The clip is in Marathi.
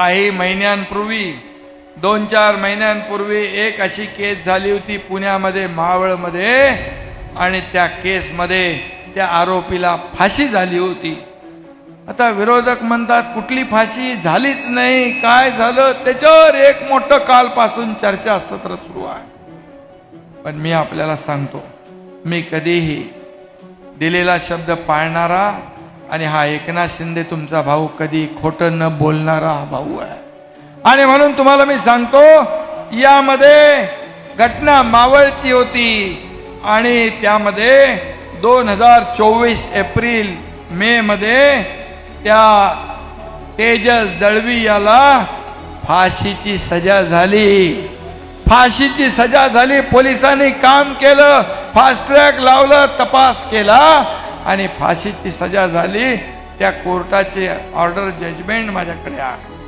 काही महिन्यांपूर्वी दोन चार महिन्यांपूर्वी एक अशी केस झाली होती पुण्यामध्ये मावळमध्ये. आणि त्या केसमध्ये त्या आरोपीला फाशी झाली होती. आता विरोधक म्हणतात कुठली फाशी झालीच नाही. काय झालं? त्याच्यावर एक मोठं कालपासून चर्चा सत्र सुरू आहे. पण मी आपल्याला सांगतो मी कधीही दिलेला शब्द पाळणारा आणि हा एकनाथ शिंदे तुमचा भाऊ कधी खोटं न बोलणारा हा भाऊ आहे. आणि म्हणून तुम्हाला मी सांगतो यामध्ये घटना मावळची होती आणि त्यामध्ये दोन हजार चोवीस एप्रिल मे मध्ये त्या तेजस दळवी याला फाशीची सजा झाली. फाशीची सजा झाली पोलिसांनी काम केलं फास्ट ट्रॅक लावलं तपास केला आणि फाशीची सजा झाली त्या कोर्टाचे ऑर्डर जजमेंट माझ्याकडे आहे.